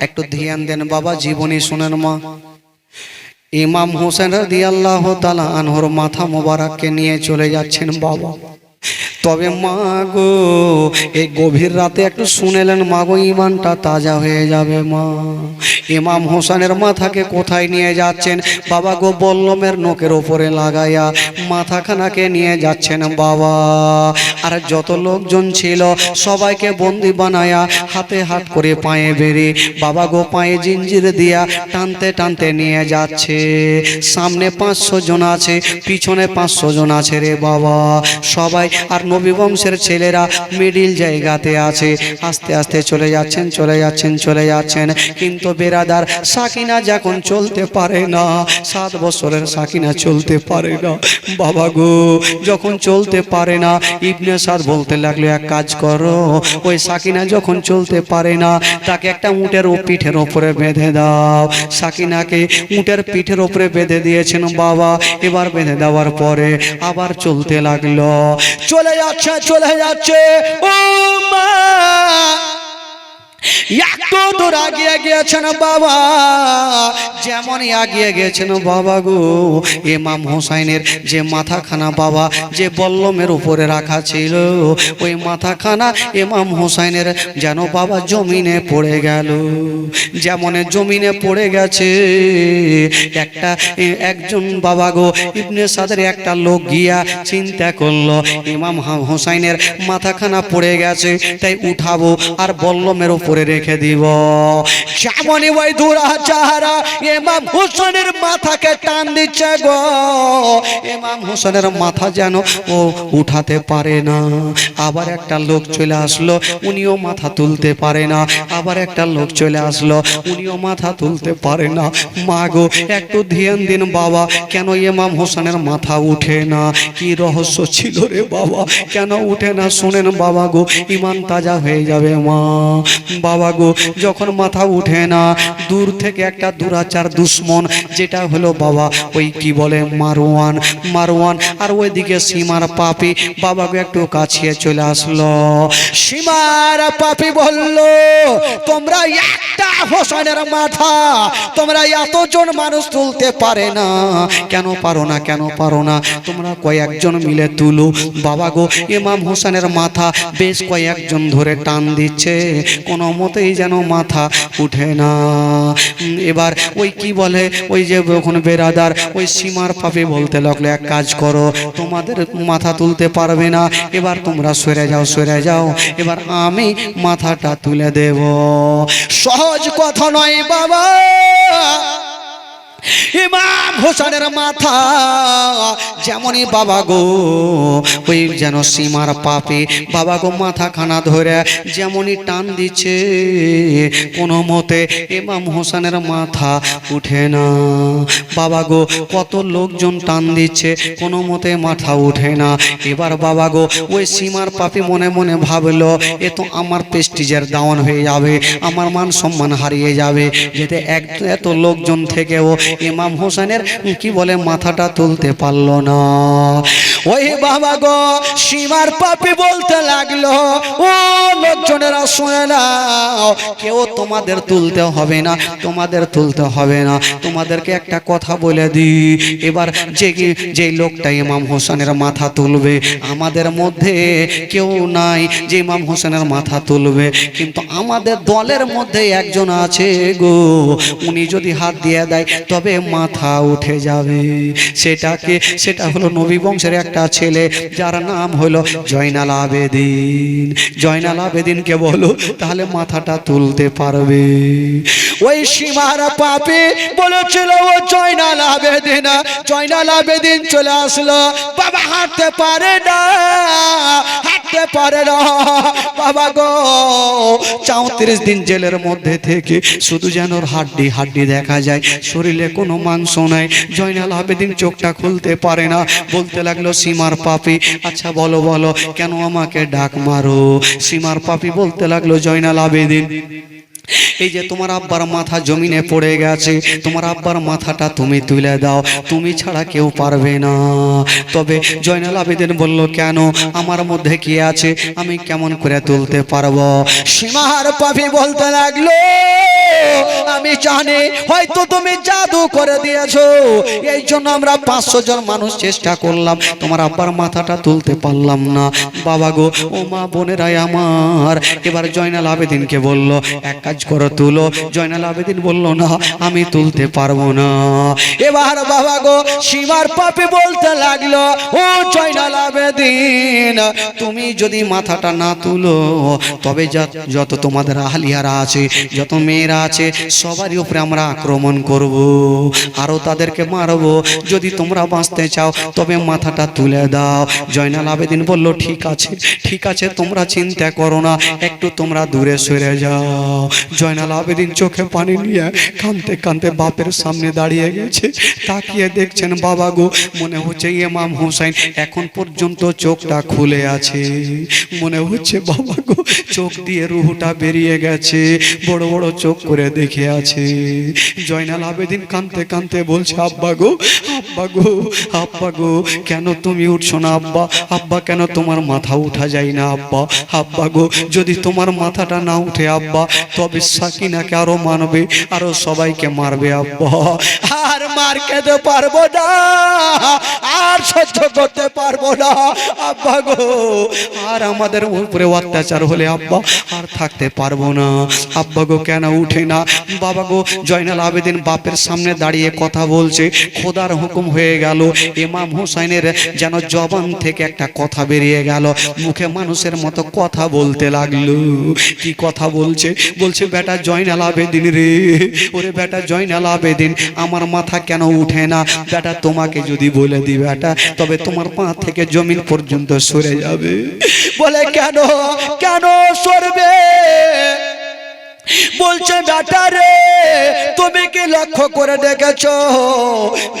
একটু ধ্যান দেন বাবা, জীবনী শোনেন মা। ইমাম হোসেন রাদি আল্লাহ তালা আনহর মাথা মোবারককে নিয়ে চলে যাচ্ছেন বাবা। তবে মা গো, এই গভীর রাতে একটু শুনেলেন, মা গো, ইমানটা তাজা হয়ে যাবে মা। ইমাম হোসেনের মাথাকে কোথায় নিয়ে যাচ্ছেন? বাবা গো বল্লমের নোকের ওপরে লাগাইয়া মাথাখানাকে নিয়ে যাচ্ছেন বাবা। আর যত লোকজন ছিল, সবাইকে বন্দি বানায়া হাতে হাত করে পায়ে বেরি বাবা গো পায়ে জিঞ্জির দিয়া টানতে টানতে নিয়ে যাচ্ছে। সামনে পাঁচশো জন আছে, পিছনে পাঁচশো জন আছে রে বাবা। সবাই আর নবী বংশের ছেলেরা মিডিল জায়গাতে আছে। আস্তে আস্তে চলে যাচ্ছেন চলে যাচ্ছেন চলে যাচ্ছেন। কিন্তু বেরাদার সাকিনা যখন চলতে পারে না, সাত বছরের সাকিনা চলতে পারে না। বাবা গো, যখন চলতে পারে না, ইবনে সাদ বলতে লাগল, এক কাজ করো। ওই সাকিনা যখন চলতে পারে না, তাকে একটা উটের ও পিঠের ওপরে বেঁধে দাও। সাকিনাকে উটের পিঠের ওপরে বেঁধে দিয়েছেন বাবা। এবার বেঁধে দেওয়ার পরে আবার চলতে লাগল। চলে যাচ্ছে চলে যাচ্ছে। ও মা! একটু দূর আগিয়ে গিয়েছেন বাবা, যেমনই আগিয়ে গেছেন বাবা গো, ইমাম হোসাইনের যে মাথাখানা বাবা, যে বল্লমের উপরে রাখা ছিল, ওই মাথাখানা ইমাম হোসাইনের যেন বাবা জমিনে পড়ে গেল। যেমন জমিনে পড়ে গেছে, একটা, একজন বাবা গো, ইবনে সাদের একটা লোক গিয়া চিন্তা করল, ইমাম হোসাইনের মাথাখানা পড়ে গেছে, তাই উঠাবো, আর বল্লমের উপরে রেখে দিব। যেমনই ওই দুরাচারা এমাম হোসেনের মাথাকে টান দিচ্ছে গো। এমাম হোসেনের মাথা যেন ও উঠাতে পারে না। আবার একটা লোক চলে আসলো, উনিও মাথা তুলতে পারে না। আবার একটা লোক চলে আসলো, উনিও মাথা তুলতে পারে না। মা গো, একটু ধ্যান দিন বাবা, কেন এমাম হোসেনের মাথা উঠে না? কি রহস্য ছিল রে বাবা? কেন উঠে না? শোনেন বাবা গো, ইমান তাজা হয়ে যাবে মা। বাবা গো, যখন মাথা উঠে না, দূর থেকে একটা দুরাচার দুশ্মন, যেটা হলো বাবা, ওই কি বলে, মারওয়ান মারওয়ান, আর ওইদিকে সীমার পাপি বাবাকে একটু কাছিয়ে চলে আসলো। সীমার পাপি বলল, তোমরা একটা হোসেনের মাথা, তোমরা এতজন মানুষ তুলতে পারে না। কেন পারো না, কেন পারো না? তোমরা কয়েকজন মিলে তুলো। বাবা গো, ইমাম হোসেনের মাথা বেশ কয়েকজন ধরে টান দিচ্ছে। কোনো মতেই যেন মাথা উঠে না। এবার ওই কি বলে? ওই যে ওখানে বেরাদার, ওই সীমার পাপে বলতে লাগল, এক কাজ করো, তোমাদের মাথা তুলতে পারবে না। এবার তোমরা সরে যাও সরে যাও। এবার আমি মাথাটা তুলে দেব। সহজ কথা নয় বাবা। ইমাম হোসেনের মাথা যেমনই বাবা গো, ওই যেন সীমার পাপে বাবা গো মাথা খানা ধরে যেমনই টান দিচ্ছে, কোনো মতে ইমাম হোসেনের মাথা উঠে না। বাবা গো, কত লোকজন টান দিচ্ছে, কোনো মতে মাথা উঠে না। এবার বাবা গো, ওই সীমার পাপি মনে মনে ভাবলো, এ তো আমার প্রেস্টিজের দাওয়ান হয়ে যাবে, আমার মান সম্মান হারিয়ে যাবে যেতে এক এত লোকজন থেকেও ইমাম হোসেনের কি বলে, মাথাটা তুলতে পারল না। ওই বাবা গো, সীমার পাপি বলতে লাগল, ও লোকজনেরা শুনে নাও, কেউ তোমাদের তুলতে হবে না, তোমাদের তুলতে হবে না। তোমাদেরকে একটা কথা বলে দি এবার যে যে লোকটা ইমাম হোসেনের মাথা তুলবে, আমাদের মধ্যে কেউ নাই যে ইমাম হোসেনের মাথা তুলবে, কিন্তু আমাদের দলের মধ্যে একজন আছে গো, উনি যদি হাত দিয়ে দেয় তবে মাথা উঠে যাবে। সেটাকে, সেটা হলো নবী বংশের একটা ছেলে, যার নাম হলো জয়নাল আবেদিন। জয়নাল আবেদিনকে বলো, তাহলে মাথাটা তুলতে পারবে। ওই সীমার পাপে বলেছিল ও জয়নাল আবেদিন জয়নাল আবেদিন চলে আসলো। বাবা হাঁটতে পারে না, হাঁটতে পারে না। বাবা গো, চৌত্রিশ দিন জেলের মধ্যে থেকে শুধু যেন হাড্ডি হাড্ডি দেখা যায়, শরীরে কোনো মাংস নাই। জয়নাল আবেদিন চোখটা খুলতে পারে না। বলতে লাগল, সীমার পাপি। আচ্ছা বলো বলো, কেন আমাকে ডাক মারো? সীমার পাপি বলতে লাগল, জয়নাল আবেদিন, এই যে তোমার আব্বার মাথা জমিনে পড়ে গেছে, তোমার আব্বার মাথাটা তুমি তুলে দাও। তুমি ছাড়া কেউ পারবে না। তবে জয়নাল আবেদিন বলল, কেন? আমার মধ্যে কি আছে? আমি কেমন করে তুলতে পারব? সীমার পাপি বলতে লাগল আমি জানি, হয়তো তুমি জাদু করে দিয়েছ। এই জন্য আমরা পাঁচশো জন মানুষ চেষ্টা করলাম। তোমার আব্বার মাথাটা তুলতে পারলাম না। বাবা গো, ও মা বোনেরাই আমার। এবার জয়নাল আবেদিনকে বলল, এক কাজ করো, তুলো। জয়নাল আবেদিন বলল, না, আমি তুলতে পারব না। এবার বাবা গো, সীমার পাপে বলতে লাগল, ও জয়নাল আবেদিন, তুমি যদি মাথাটা না তুলো, তবে যত তোমাদের আহলিয়ারা আছে, যত মেয়েরা আছে, সবারই উপরে আমরা আক্রমণ করব, আরও তাদেরকে মারবো। যদি তোমরা বাঁচতে চাও, তবে মাথাটা তুলে দাও। জয়নাল আবেদিন বলল, ঠিক আছে ঠিক আছে, তোমরা চিন্তা করো না, একটু তোমরা দূরে সরে যাও। জয়নাল আবেদিন চোখে পানি নিয়ে কাঁদতে কাঁদতে বাপের সামনে দাঁড়িয়ে গেছে। তাকিয়ে দেখছেন, বাবা গো, মনে হচ্ছে ইমাম হুসাইন এখন পর্যন্ত চোখটা খুলে আছে। মনে হচ্ছে, বাবা গো, চোখ দিয়ে রুহুটা বেরিয়ে গেছে। বড় বড় চোখ করে দেখে আছে। জয়নাল আবেদিন কানতে কানতে বলছে, আব্বা গো আব্বা গো আব্বা গো, কেন তুমি উঠছো না, আব্বা? আব্বা, কেন তোমার মাথা উঠা যায় না, আব্বা? আব্বা গো, যদি তোমার মাথাটা না উঠে, আব্বা, তবে সাকিনাকে আরও মানবে আরও সবাইকে মারবে, আব্বা। আর মার খেতে পারব না, আর সহ্য করতে পারব না, আব্বা গো। আর আমাদের উপরে অত্যাচার হলে, আব্বা, আর থাকতে পারব না। আব্বা গো, কেন উঠে না, বাবা গো, জয়নাল আবেদিন বাপের সামনে দাঁড়িয়ে কথা বলছে। খোদার হুকুম হয়ে গেল, ইমাম হুসাইনের যেন জবান থেকে একটা কথা বেরিয়ে গেল। মুখে মানুষের মতো কথা বলতে লাগল। কি কথা বলছে? বলছে, বেটা জয়নাল আবেদিন রে, ওরে বেটা জয়নাল আবেদিন, আমার মাথা কেন উঠে না? বেটা, তোমাকে যদি বলে দি, বেটা, তবে তোমার পা থেকে জমিন পর্যন্ত সরে যাবে। বলে, কেন? কেন সরবে? বলছে বেটা রে তুমি কি লক্ষ্য করে দেখেছ?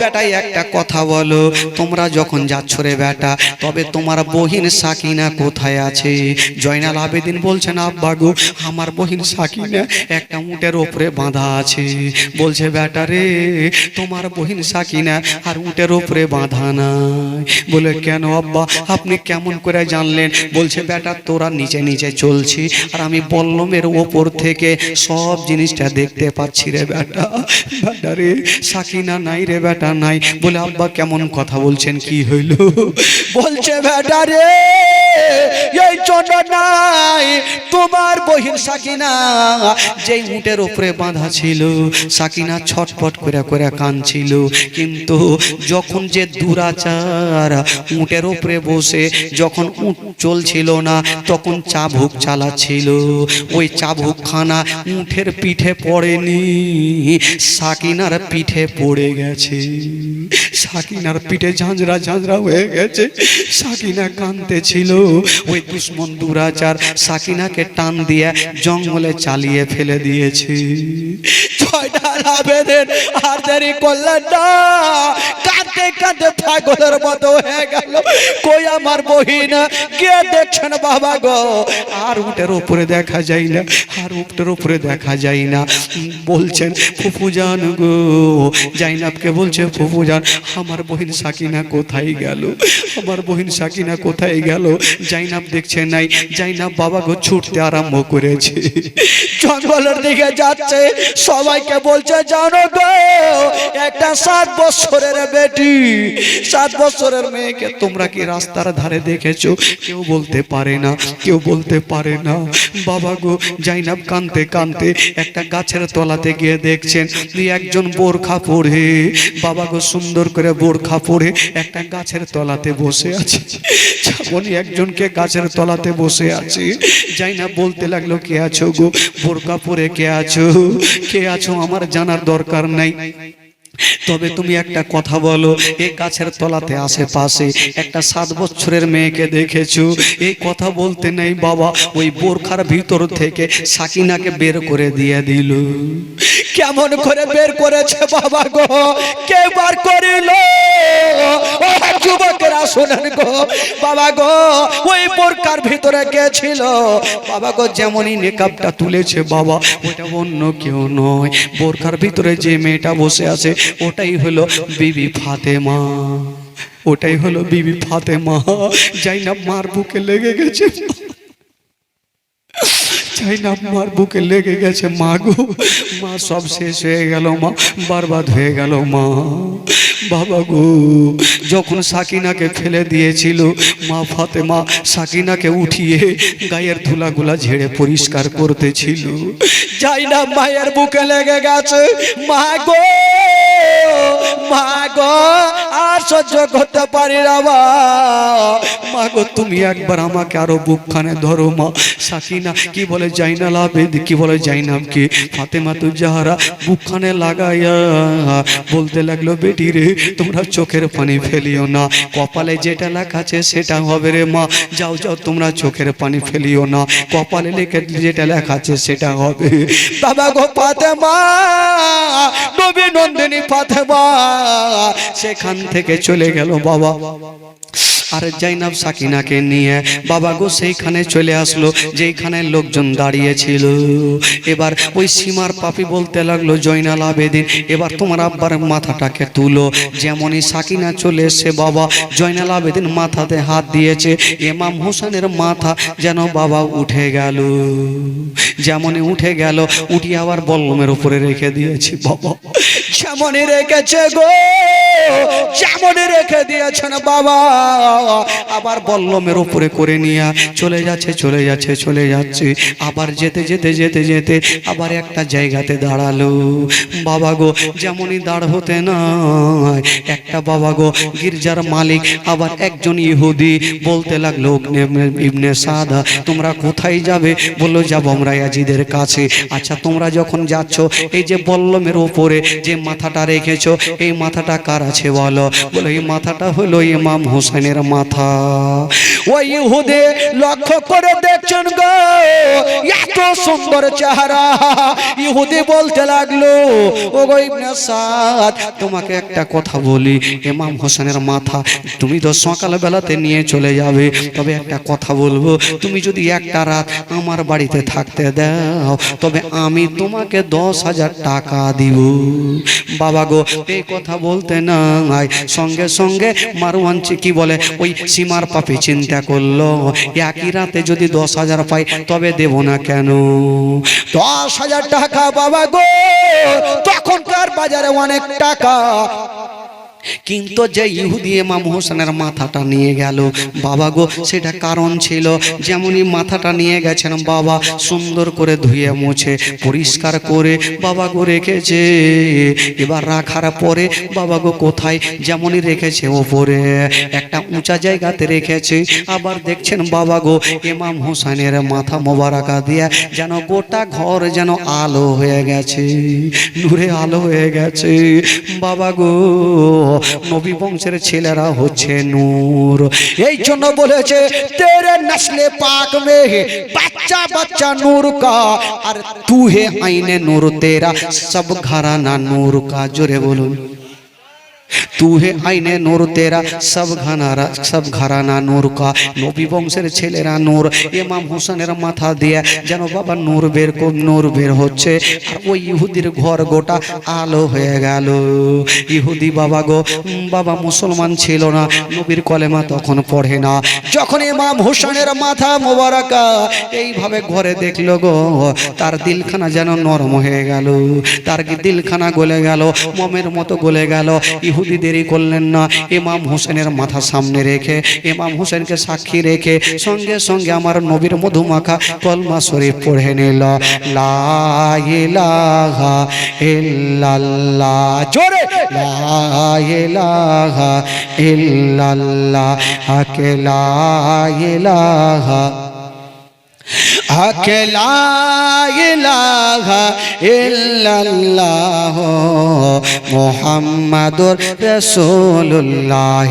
বেটাই একটা কথা বলো তোমরা যখন যাচ্ছ রে বেটা তবে তোমার বহিন সাকিনা কোথায় আছে? জয়নাল আবেদিন বলছেন আব্বা গো আমার বহিন সাকিনা একটা উটের ওপরে বাঁধা আছে। বলছে বেটা রে তোমার বহিন সাকিনা আর উটের ওপরে বাঁধা নাই। বলে কেন আব্বা আপনি কেমন করে জানলেন? বলছে বেটা তোরা নিচে নিচে চলছি আর আমি বল্লমের ওপর থেকে সব জিনিসটা দেখতে পাচ্ছি রে বেটা। বেটা রে, সাকিনা নাই রে বেটা, নাই। বলে, আব্বা কেমন কথা বলছেন, কি হইল? বলছে, বেটা রে। এই জন্য নাই, তোমার বহিন সাকিনা, যেই উটের উপরে বাঁধা ছিল, সাকিনা ছটপট করে করে কাঁদছিল। কিন্তু যখন যে দুরাচার উটের উপরে বসে যখন উট চলছিল না, তখন চাবুক চালাচ্ছিল। ওই চাবুক খানা উঠের পিঠে পড়েনি, সাকিনার পিঠে পড়ে গেছে। সাকিনার পিঠে ঝাঁঝরা ঝাঁঝরা হয়ে গেছে, সাকিনা কানতে ছিল ওই দুশ্মন দুরাচার সাকিনাকে টান দিয়ে জঙ্গলে চালিয়ে ফেলে দিয়েছে। ছয়টা আবেদন করলেন না। কাঁদতে কাঁদতে মতো হয়ে গেল। কই আমার বহিন? কে দেখছেন বাবা গো। আর উটের উপরে দেখা যায় না, আর উটের উপরে দেখা যায় না। বলছেন গো। জাইনাবকে বলছে আমার বহিন সাকিনা কোথায় গেল? আমার বহিন সাকিনা কোথায় গেল? জাইনাব দেখছে নাই। জাইনাব বাবা গো ছুটতে আরম্ভ করেছে। জঙ্গলের দিকে যাচ্ছে। সবাইকে বলছে জানো গো একটা সাত বছরের বেটি, সাত বছরের মেয়েকে তোমরা কি রাস্তার ধারে দেখেছ? কেউ বলতে পারে না, কেউ বলতে পারে না। বাবা গো, জাইনাব কানতে কানতে একটা গাছের তলাতে গিয়ে দেখছেন একজন বোরখা পরে। বাবা গো, সুন্দর করে বোরখা পরে একটা গাছের তলাতে বসে আছে। যেমনই একজনকে গাছের তলাতে বসে আছে। জাইনাব বলতে লাগল, কে আছো গো? বোরখা পরে কে আছো? কে আছো আমার জানার দরকার নাই। তবে তুমি একটা কথা বলো, এই গাছের তলাতে আশেপাশে একটা সাত বছরের মেয়েকে দেখেছ? এই কথা বলতে নেই বাবা, ওই বোরখার ভিতর থেকে সাকিনাকে বের করে দিয়ে দিল। কেমন করে বের করেছে বাবা গো? কে বার করিল? যুবকেরা শোনেন গো, বাবা গো, ওই বোরকার ভিতরে গেছিল। বাবা গো, যেমনই নেকাবটা তুলেছে বাবা, ওটা অন্য কেউ নয়। বোরকার ভিতরে যে মেয়েটা বসে আছে, ওটাই হলো বিবি ফাতেমা। ওটাই হলো বিবি ফাতেমা। যাই না মার বুকে লেগে গেছে। চাই বুকে লেগে গেছে, মা গো। মা সব শেষ হয়ে গেল, মা। বরবাদ হয়ে গেল, মা। বাবা গো, যখন সাকিনাকে ফেলে দিয়েছিল, মা ফাতেমা সাকিনাকে উঠিয়ে গায়ের ধুলাগুলা ঝেড়ে পরিষ্কার করতেছিল। যাই না, মায়ের বুকে লেগে গেছে, মা গো! মা গো আর সহ্য করতে পারি না, মা। মা তুমি একবার আমাকে আরও বুকখানে ধরো, মা। সাকিনা, কি বলে জাইনা লাভেদ কি বলে জাইনাম কি? ফাতেমা তু যাহারা বুকখানে লাগাইয়া বলতে লাগল, বেটি রে, তোমরা চোখের পানি ফেলিও না। কপালে যেটা লেখা আছে সেটা হবে রে, মা। যাও যাও, তোমরা চোখের পানি ফেলিও না। কপালে লেখে যেটা লেখা আছে সেটা হবে। বাবা গো ফাতেমা, নবী নন্দিনী ফাতেমা সেখান থেকে চলে গেল বাবা। আর জাইনাব সাকিনাকে নিয়ে বাবা গো সেইখানে চলে আসলো, যেইখানে লোকজন দাঁড়িয়েছিল। এবার ওই সীমার পাপি বলতে লাগল, জয়নাল আবেদিন, এবার তোমার আব্বার মাথাটাকে তুলো। যেমনই সাকিনা চলে এসে বাবা, জয়নাল আবেদিন মাথাতে হাত দিয়েছে। এমাম হোসেনের মাথা যেন বাবা উঠে গেল। যেমনই উঠে গেল উঠি আবার বল্লমের উপরে রেখে দিয়েছি বাবা। যেমনই রেখেছে গো। যেমনই রেখে দিয়েছেন বাবা। আবার বল্লমের উপরে করে নিয়ে চলে যাচ্ছে চলে যাচ্ছে চলে যাচ্ছে। আবার যেতে যেতে যেতে যেতে আবার একটা জায়গাতে দাঁড়াল। বাবা গো, যেমনই দাঁড় হতে না একটা বাবা গো, গির্জার মালিক, আবার একজন ইহুদি বলতে লাগল, ইবনে- ইবনে সাদা, তোমরা কোথায় যাবে? বলল, যাব আমরা ইয়াজিদের কাছে। আচ্ছা তোমরা যখন যাচ্ছ, এই যে বল্লমের ওপরে যে মাথাটা রেখেছো, এই মাথাটা কার আছে বলো বলো, এই মাথাটা হলো ইমাম হোসেনের মাথা। ওই ইহুদে লক্ষ্য করে দেখছেন গো, এত সুন্দর চেহারা। ইহুদি বলতে লাগল ও গো ইবনে সাদ, তোমাকে একটা কথা বলি, ইমাম হোসেনের মাথা তুমি তো সকালবেলাতে নিয়ে চলে যাবে, তবে একটা কথা বলব, তুমি যদি একটা রাত আমার বাড়িতে থাকতে দাও, তবে আমি তোমাকে দশ হাজার টাকা দিব। বাবা গো, এই কথা বলতে নাই। সঙ্গে সঙ্গে মারুয়ানচি কি বলে, ওই সীমার পাপে চিন্তা করল। একই রাতে যদি দশ হাজার পাই, তবে দেব না কেন? দশ হাজার টাকা বাবা গো, তখনকার বাজারে অনেক টাকা। কিন্তু যে ইহুদি ইমাম হোসেনের মাথাটা নিয়ে গেল, বাবা গো, সেটা কারণ ছিল যেমনই মাথাটা নিয়ে গেছেন বাবা, সুন্দর করে ধুয়ে মুছে, পরিষ্কার করে বাবা গো রেখেছে। এবার রাখার পরে বাবা গো কোথায়? যেমনই রেখেছে ওপরে, একটা উঁচা জায়গাতে রেখেছে। আবার দেখছেন বাবা গো, ইমাম হোসেনের মাথা মোবারকা দিয়ে যেন গোটা ঘর যেন আলো হয়ে গেছে, নূরে আলো হয়ে গেছে। বাবা গো নবী বংশের ছেলেরা হচ্ছে নূর। এই জন্য বলেছে, তেরে নসলে পাক মে বাচ্চা বাচ্চা নূর কা, আর তু হে আইনে নূর, তেরা সব ঘরানা নূর কা। জোরে বলুন। তু হে আইনে নূর তেরা, সব ঘানারা, সব ঘরানা নূর কা। নবী বংশের ছেলেরা নূর, ইমাম হোসেনের মাথা দিয়ে যেন বাবা নূর বের কর, নূর বের হচ্ছে। আর ওই ইহুদির ঘর গোটা আলো হয়ে গেল। ইহুদি বাবা গো বাবা মুসলমান ছিল না, নবীর কলেমা তখন পড়ে না। যখন ইমাম হোসেনের মাথা মোবারকা, এইভাবে ঘরে দেখল গো, তার দিলখানা যেন নরম হয়ে গেল। তার দিলখানা গলে গেল, মমের মতো গলে গেল। ইহুদি দেরি করলেন না, ইমাম হোসেনের মাথা সামনে রেখে, ইমাম হোসেনকে সাক্ষী রেখে সঙ্গে সঙ্গে আমার নবীর মধুমাখা কলমা শরীফ পড়ে নিল। লা ইলাহা ইল্লাল্লাহ, জোরে! লা ইলাহা ইল্লাল্লাহ হাকে লা ইলাহা ইল্লাল্লাহ মুহাম্মাদুর রাসূলুল্লাহ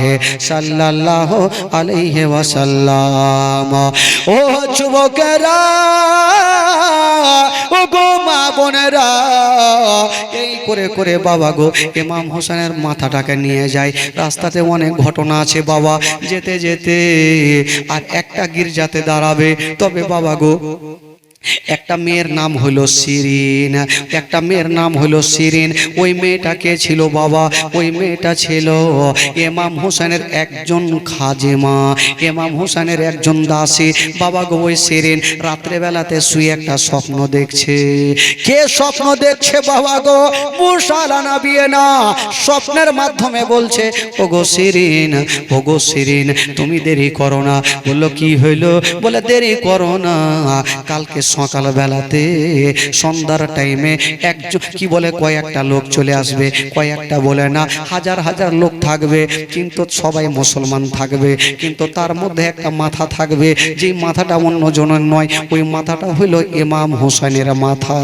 সাল্লাল্লাহু আলাইহি ওয়াসাল্লাম। ও যুবকেরা, ও গো মা বোনেরা, এই করে করে বাবা গো, ইমাম হোসেনের মাথাটাকে নিয়ে যায় রাস্তাতে অনেক ঘটনা আছে বাবা, যেতে যেতে আর একটা গির্জাতে দাঁড়াবে, তবে বাবা গো ಹೋಗು একটা মেয়ের নাম হলো শিরিন, একটা মেয়ের নাম হলো শিরিন। ওই মেয়েটা কে ছিল বাবা? ওই মেয়েটা ছিল এমাম হোসেনের একজন খাজেমা এমাম হোসেনের একজন দাসী। বাবা গো, ওই শিরিন রাত্রেবেলাতে শুয়ে একটা স্বপ্ন দেখছে। কে স্বপ্ন দেখছে বাবা গো? মুসালানা বিয়ে না স্বপ্নের মাধ্যমে বলছে, ওগো শিরিন ওগো শিরিন, তুমি দেরি করো না। বলল, কি হইল? বলে, দেরি করো না। কালকে সকাল বেলাতে সন্ধ্যার টাইমে একজন কি বলে, কয়েকটা লোক চলে আসবে। কয়েকটা বলে না, হাজার হাজার লোক থাকবে, কিন্তু সবাই মুসলমান থাকবে। কিন্তু তার মধ্যে একটা মাথা থাকবে। যে মাথাটা অন্য জনের নয়, ওই মাথাটা হইল ইমাম হোসেনের মাথা।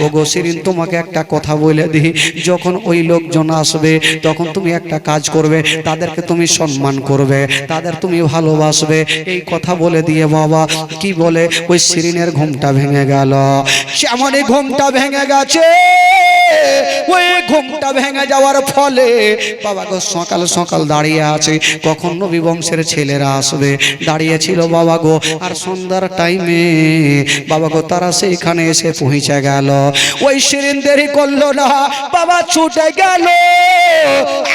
ও গো শিরিন তোমাকে একটা কথা বলে দিই, যখন ওই লোকজন আসবে, তখন তুমি একটা কাজ করবে, তাদেরকে তুমি সম্মান করবে, তাদের তুমি ভালোবাসবে। এই কথা বলে দিয়ে বাবা, কি বলে, ওই শিরিনের ঘুমটা ভেঙে গেল। সেমনই ঘুমটা ভেঙে গেছে। ওই ঘুমটা ভেঙে যাওয়ার ফলে বাবা গো সকাল সকাল দাঁড়িয়ে আছে। কখন নবী বংশের ছেলেরা আসবে? দাঁড়িয়ে ছিল বাবা গো, আর সন্ধ্যার টাইমে বাবা গো তারা সেইখানে এসে পৌঁছে গেল। ওই শিরিন দেরি করল না, বাবা ছুটে গেল।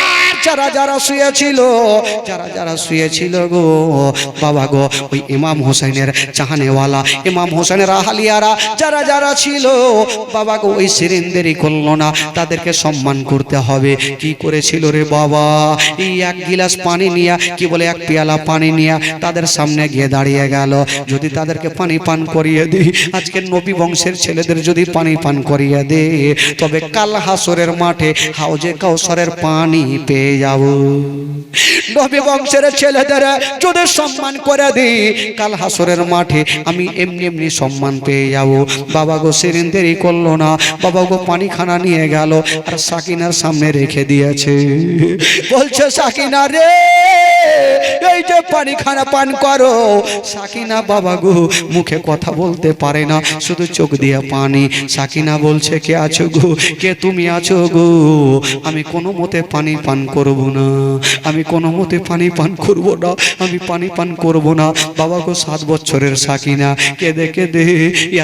আর যারা যারা শুয়েছিল, যারা যারা শুয়েছিল গো, বাবা গো, ওই ইমাম হোসেনের চাহানেওয়ালা, ইমাম হোসেনের আহালিয়ারা যারা যারা ছিল, বাবা গো, ওই শিরিন দেরি করল না, তাদেরকে সম্মান করতে হবে। কি করেছিল রে বাবা? এই এক গিলাস পানি নিয়া, কি বলে, এক পেয়ালা পানি নিয়া তাদের সামনে গিয়ে দাঁড়িয়ে গেল। যদি তাদেরকে পানি পান করিয়ে দিই, আজকে নবী বংশের ছেলেদের যদি পানি পান করিয়ে দে তবে কাল হাসরের মাঠে হাউজে কাউসারের পানি পেয়ে যাব। নবী বংশের ছেলেদের যদি সম্মান করে দিই কাল হাসরের মাঠে আমি এমনি এমনি সম্মান পেয়ে যাব। বাবা গো সেদিন দেরি করল না। বাবা গো পানি খানা নিয়ে গেল। আর সাকিনার সামনে রেখে দিয়েছে। বলছে, সাকিনা রে! এই যে পানি খানা পান করো। সাকিনা বাবা গো, মুখে কথা বলতে পারে না, শুধু চোখ দিয়ে পানি। সাকিনা বলছে, কে আছো গো? কে তুমি আছো গো? আমি কোনো মতে পানি পান করব না। আমি কোনো মতে পানি পান করব না। আমি পানি পান করব না। বাবা গো, সাত বছরের সাকিনা, কেঁদে কেঁদে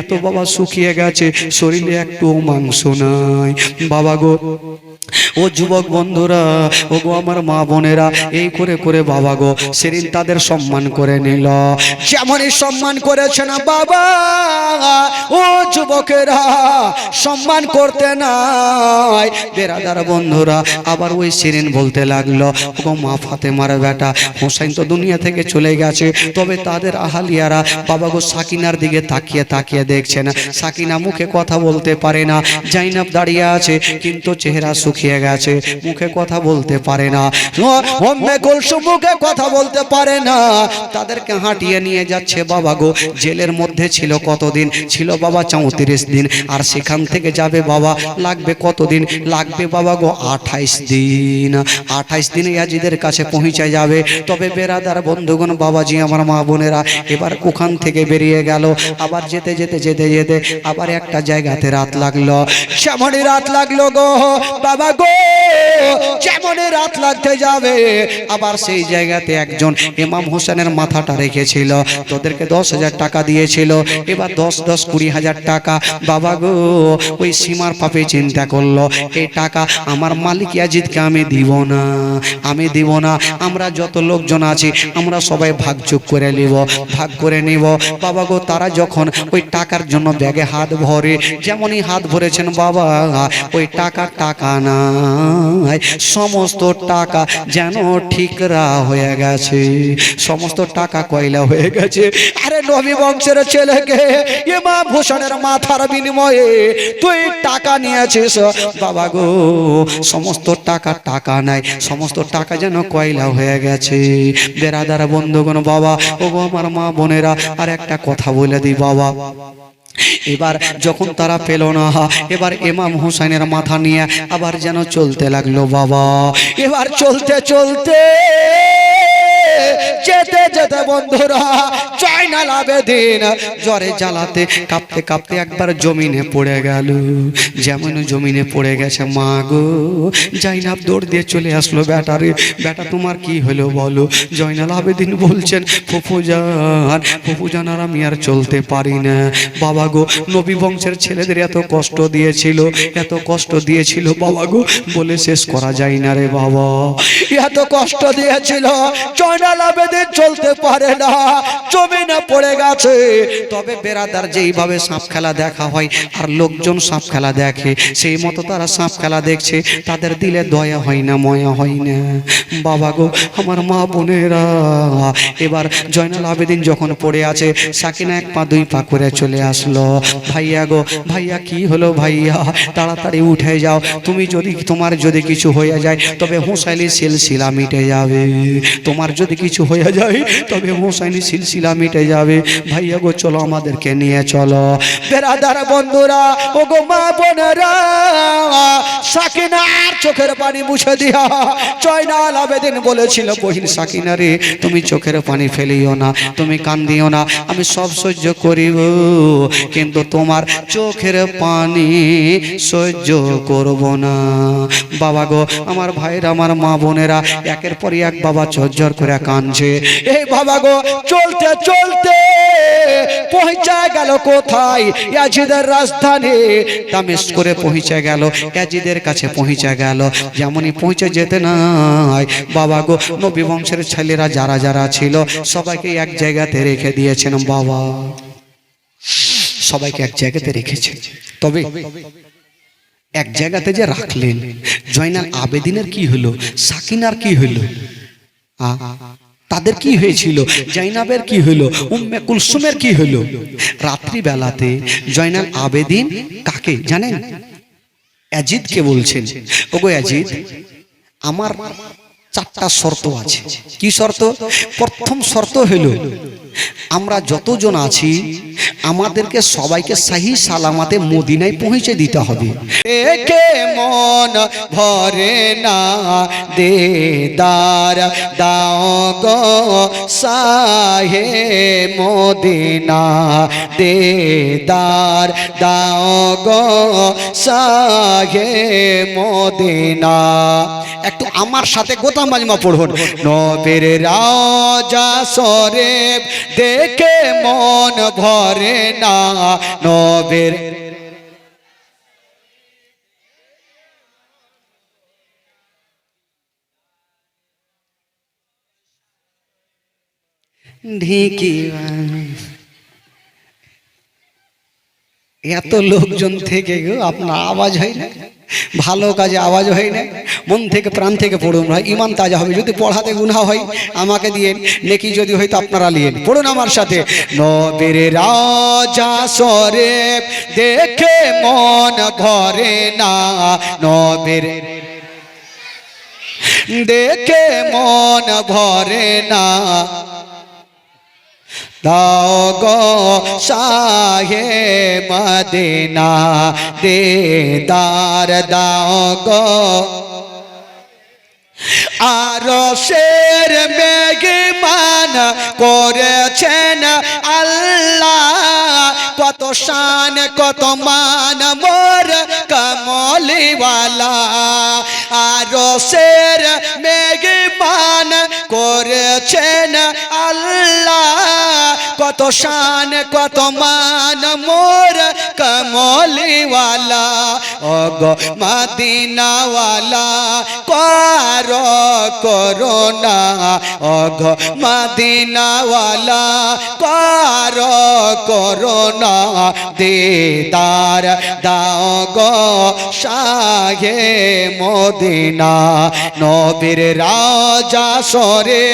এত বাবা শুকিয়ে গেছে, শরীরে একটু মাংস নাই। বাবা গো ও যুবক বন্ধুরা, ও গো আমার মা বোনেরা, এই করে করে বাবা গো, সেদিন তাদের সম্মান করে নিল। যেমনই সম্মান করেছে না বাবা, ও যুবকেরা, সম্মান করতে নাই। বেরাদার বন্ধুরা, আবার ওই সিরিন বলতে লাগল, ও মা ফাতেমার বেটা, হোসাইন তো দুনিয়া থেকে চলে গেছে, তবে তাদের আহালিয়ারা বাবা গো সাকিনার দিকে তাকিয়ে তাকিয়ে দেখছে না। সাকিনা মুখে কথা বলতে পারে না, জাইনাব দাঁড়িয়ে আছে, কিন্তু চেহারা শুকিয়ে গেছে, মুখে কথা বলতে পারে না। মুখে কথা বলতে পারে না। তাদেরকে হাঁটিয়ে নিয়ে যাচ্ছে বাবা গো। জেলের মধ্যে ছিল কতদিন? ছিল বাবা চৌত্রিশ দিন। আর সেখান থেকে যাবে বাবা? লাগবে কতদিন? লাগবে বাবা গো আঠাইশ দিন। আঠাইশ দিনে ইয়াজিদের কাছে পৌঁছে যাবে। তবে বেরাদার বন্ধুগণ, বাবাজি আমার মা বোনেরা, এবার ওখান থেকে বেরিয়ে গেল। আবার যেতে যেতে যেতে যেতে, আবার একটা জায়গাতে রাত লাগল। যেমনই রাত লাগল গো। বাবা গো যেমনই রাত লাগতে যাবে, আবার সেই জায়গাতে একজন ইমাম হোসেনের মাথাটা রেখেছিল, তোদেরকে দশ হাজার টাকা দিয়েছিল, এবার দশ দশ, কুড়ি হাজার টাকা। বাবা গো, ওই সীমার পাপে চিন্তা করল, এই টাকা আমার মালিক ইয়াজিদকে আমি দিব না, আমি দিব না, আমরা যত লোকজন আছি, আমরা সবাই ভাগযোগ করে নিব, ভাগ করে নিব। বাবা গো, তারা যখন ওই টাকার জন্য ব্যাগে হাত ভরে, যেমনই হাত ভরেছেন বাবা, ওই টাকা টাকা নাই সমস্ত টাকা যেন ঠিকরা হয়ে গেছে। সমস্ত টাকা কয়লা হয়ে গেছে। আরে নবী বংশের ছেলেকে ইমাম হোসেনের মাথার বিনিময়ে তুই টাকা নিয়েছিস। বাবা গো, সমস্ত টাকা টাকা নাই, সমস্ত টাকা যেন কয়লা হয়ে গেছে। বেরাদার বন্ধুগণ, বাবা ও আমার মা বোনেরা আর একটা কথা বলে দিই, বাবা। এবার যখন তারা পেল না, এবার এমাম হুসাইনের মাথা নিয়ে আবার যেন চলতে লাগল, বাবা। এবার চলতে চলতে যেতে যেতে বন্ধুরা জয়নাল আবেদিন জ্বরে জ্বালাতে, কাঁপতে কাঁপতে একবার জমিনে পড়ে গেল। যেমন জমিনে পড়ে গেছে মা গো। দৌড় দিয়ে চলে আসলো ব্যাটারে ব্যাটা তোমার কি হলো বলো? জয়নাল আবেদিন বলছেন ফুফুজান ফুফুজান আর আমি আর চলতে পারি না। বাবা গো, নবী বংশের ছেলেদের এত কষ্ট দিয়েছিল, এত কষ্ট দিয়েছিল বাবা গো, বলে শেষ করা যায় না রে বাবা। এত কষ্ট দিয়েছিল জয়নাল আবেদিন চলতে পারে না। জমিনে পড়ে গেছে। তবে বেরাদার যেইভাবে সাপ খেলা দেখা হয়, আর লোকজন সাপ খেলা দেখে, সেই মতো তারা সাপ খেলা দেখছে। তাদের দিলে দয়া হয় না, ময়া হয় না। বাবা গো, আমার মা বোনেরা, এবার জয়নাল আবেদিন যখন পড়ে আছে, সাকিনা এক পা দুই পা করে চলে আসলো। ভাইয়া গো, ভাইয়া, কি হলো ভাইয়া? তাড়াতাড়ি উঠে যাও। তুমি যদি, তোমার যদি কিছু হয়ে যায়, তবে হোসাইলি সিলসিলা মিটে যাবে। তোমার যদি কিছু হয়ে যায়, তবে হোসাইনি সিলসিলা মিটে যাবে। ভাইয়া গো, চলো আমাদেরকে নিয়ে চলো। বেরাদার বন্ধুরা ও গো মা বোনেরা সাকিনার চোখের পানি মুছে দিয়া। জয়নাল আবেদিন বলেছিল বহিন সাকিনা রে তুমি চোখের পানি ফেলিও না, তুমি কান্দিও না, আমি সব সহ্য করিব। কিন্তু তোমার চোখের পানি সহ্য করব না। বাবা গো, আমার ভাইয়ের আমার মা বোনেরা, একের পর এক বাবা চজ্জর করে কাঁদছে। এই বাবা গো, চলতে চলতে। পৌঁছা গেল কোথায়? ইয়াজিদের রাজধানী। তামেশ করে পৌঁছে গেল, ইয়াজিদের কাছে পৌঁছে গেল। যেমনই পৌঁছে যেতে নাই। বাবা গো, নবী বংশের ছেলেরা যারা যারা ছিল, সবাইকে এক জায়গাতে রেখে দিয়েছেন বাবা। সবাইকে এক জায়গাতে রেখেছে। তবে এক জায়গাতে যে রাখলেন, জয়নাল আবেদিনের কি হলো, সাকিনার কি হলো? আ? তাদের কি হয়েছিল? জৈনাবের কি হলো উম্মে কুলসুমের কি হলো রাত্রিবেলাতে জয়নাব আবেদিন কাকে জানেন? অ্যাজিদকে বলছেন ওগো অ্যাজিদ আমার চারটা শর্ত আছে। কি শর্ত? প্রথম শর্ত হলো আমরা যতজন আছি আমাদেরকে সবাইকে সাহি সালামাতে মদিনায় পৌঁছে দিতে হবে। একে মন ভরে না দেদার দাও গো সাহে মদিনা দেদার দাও গো সাহে মদিনা। একটু আমার সাথে গোতাম বাজমা পড়ুন। নবের রাজা সরে দেখে মন ভরে না নবের। ঢিকি এত লোকজন থেকে গো, আপনার আওয়াজ হয় না? ভালো কাজে আওয়াজ হয় না? মন থেকে প্রাণ থেকে পড়ুন ভাই ইমান তাজা হবে। যদি পড়াতে গুণা হয়, আমাকে দিয়ে নেকি যদি হয়তো আপনারা লিয়েন পড়ুন আমার সাথে। নবের রাজা সরে দেখে মন ঘরে না। নবের দেখে মন ভরে না। দাও গো শাহে মদিনা দেদার দাও গো আর শের মেঘমান করেছেন আল্লাহ কত শান কত মান মোর কমলিওয়ালা আর শের মেঘমান করেছেন আল্লাহ। কত শান, কত মান, মোর কমলিওয়ালা। অগ মদিনাওয়ালা, কর করোনা অঘ মদিনাওয়ালা, কর করোনা দেদার দাও গো শাহে মদিনা, নবীর রাজা সরে।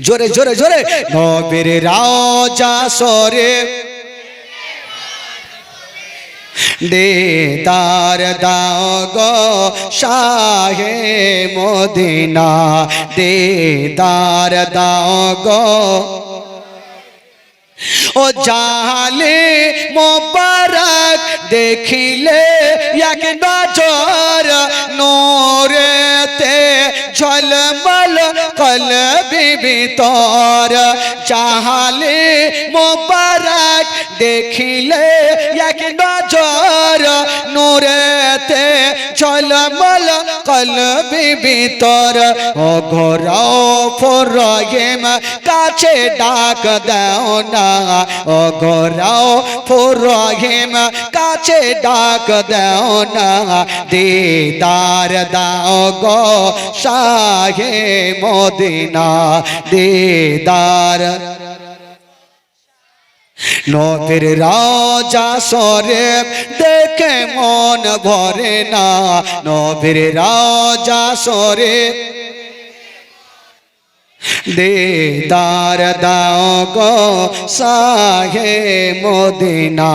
জোরে জোরে জোরে। নবীর রাজা সরে। দেদার দাও গো শাহে মদিনা। দেদার দাও গো ও জালে মোবারক দেখিলে এক নজর নোরেতে ঝলমল ভিতর। চাহালে মোবারক দেখিলে এক নজর নূরেতে ঝলমল কলবি ভিতর ও ঘোরাও ফরহিম কাছে ডাক দাও না। ও ঘোরাও ফরহিম কাছে ডাক দাও না। দিদার দাও গো শাহে মদিনা, দিদার নবীর রাজা সরে দেখে মন ভরে না। নবীর রাজা সরে দেদার দাও গো সাহে মদিনা।